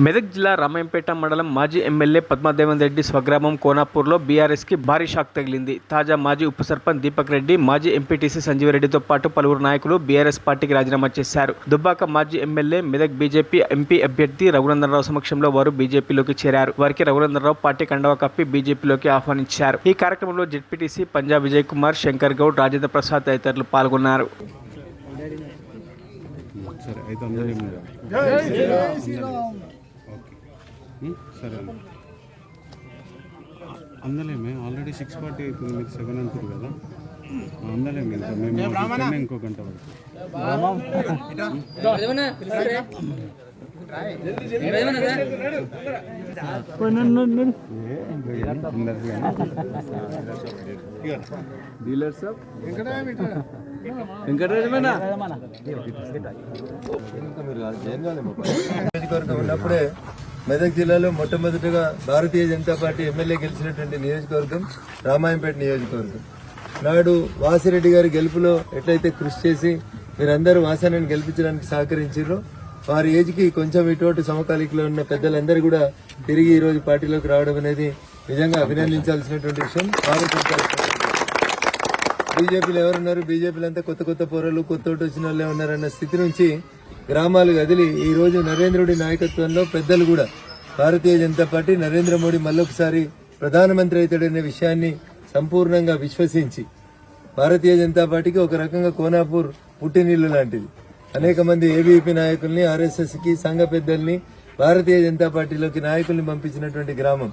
మెదక్ జిల్లా రామాయంపేట మండలం మాజీ ఎమ్మెల్యే పద్మాదేవన్ రెడ్డి స్వగ్రామం కోనాపూర్లో బీఆర్ఎస్కి భారీ షాక్ తగిలింది. తాజా మాజీ ఉప సర్పంచ్ దీపక్ రెడ్డి మాజీ ఎంపీటీసీ సంజీవరెడ్డితో పాటు పలువురు నాయకులు బీఆర్ఎస్ పార్టీకి రాజీనామా చేశారు. దుబ్బాక మాజీ ఎమ్మెల్యే మెదక్ బీజేపీ ఎంపీ అభ్యర్థి రఘునందనరావు సమక్షంలో వారు బీజేపీలోకి చేరారు. వారికి రఘునందనరావు పార్టీ కండవ కప్పి బీజేపీలోకి ఆహ్వానించారు. ఈ కార్యక్రమంలో జెడ్పీటీసీ పంజాబ్ విజయ్ కుమార్ శంకర్ గౌడ్ రాజేంద్ర ప్రసాద్ తదితరులు పాల్గొన్నారు. సరే అయితే అందరూ ఏమి ఓకే ఉం? సరే అన్న అందలేమే ఆల్రెడీ సిక్స్ ఫార్టీ అవుతుంది మీకు సెవెన్ అంటారు కదా. అందలేమే ఇంకా మేము ఇంకో గంట డీలర్ సాబ్ వెంకటరాజమేనా ఉన్నప్పుడే మెదక్ జిల్లాలో మొట్టమొదటిగా భారతీయ జనతా పార్టీ ఎమ్మెల్యే గెలిచినటువంటి నియోజకవర్గం రామాయంపేట నియోజకవర్గం. నాడు వాసిరెడ్డి గారి గెలుపులో ఎట్లయితే కృషి చేసి మీరందరూ వాసనని గెలిపించడానికి సహకరించారు వారి ఏజ్కి కొంచెం ఇటువంటి సమకాలికలో ఉన్న పెద్దలందరూ కూడా తిరిగి ఈరోజు పార్టీలోకి రావడం అనేది నిజంగా అభినందించాల్సినటువంటి విషయం. బీజేపీలు బీజేపీలో ఎవరున్నారు? బీజేపీలో అంతా కొత్త కొత్త పోరలు కొత్త ఓటు వచ్చిన వాళ్ళే ఉన్నారన్న స్థితి నుంచి గ్రామాలు కదిలి ఈరోజు నరేంద్రుడి నాయకత్వంలో పెద్దలు కూడా భారతీయ జనతా పార్టీ నరేంద్ర మోడీ మళ్ళొకసారి ప్రధానమంత్రి అవుతాడనే విషయాన్ని సంపూర్ణంగా విశ్వసించి భారతీయ జనతా పార్టీకి ఒక రకంగా కోనాపూర్ పుట్టినీళ్ళు లాంటిది. అనేక మంది ఏబీపీ నాయకుల్ని ఆర్ఎస్ఎస్కి సంఘ పెద్దల్ని భారతీయ జనతా పార్టీలోకి నాయకుల్ని పంపించినటువంటి గ్రామం.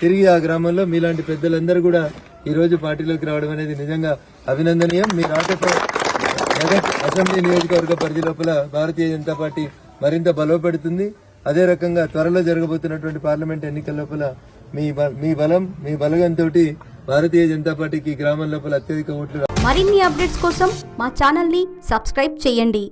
తిరిగి ఆ గ్రామంలో మీలాంటి పెద్దలందరూ కూడా ఈ రోజు పార్టీలోకి రావడం అనేది నిజంగా అభినందనీయం. మీ రాకతో మెదక్ అసెంబ్లీ నియోజకవర్గ పరిధి లోపల భారతీయ జనతా పార్టీ మరింత బలపడుతుంది. అదే రకంగా త్వరలో జరగబోతున్నటువంటి పార్లమెంట్ ఎన్నికల లోపల మీ బ- మీ బలం మీ బలగంతో భారతీయ జనతా పార్టీకి గ్రామం లోపల అత్యధిక ఓట్లు మరిన్ని అప్డేట్స్ కోసం మా ఛానల్ని సబ్స్క్రైబ్ చేయండి.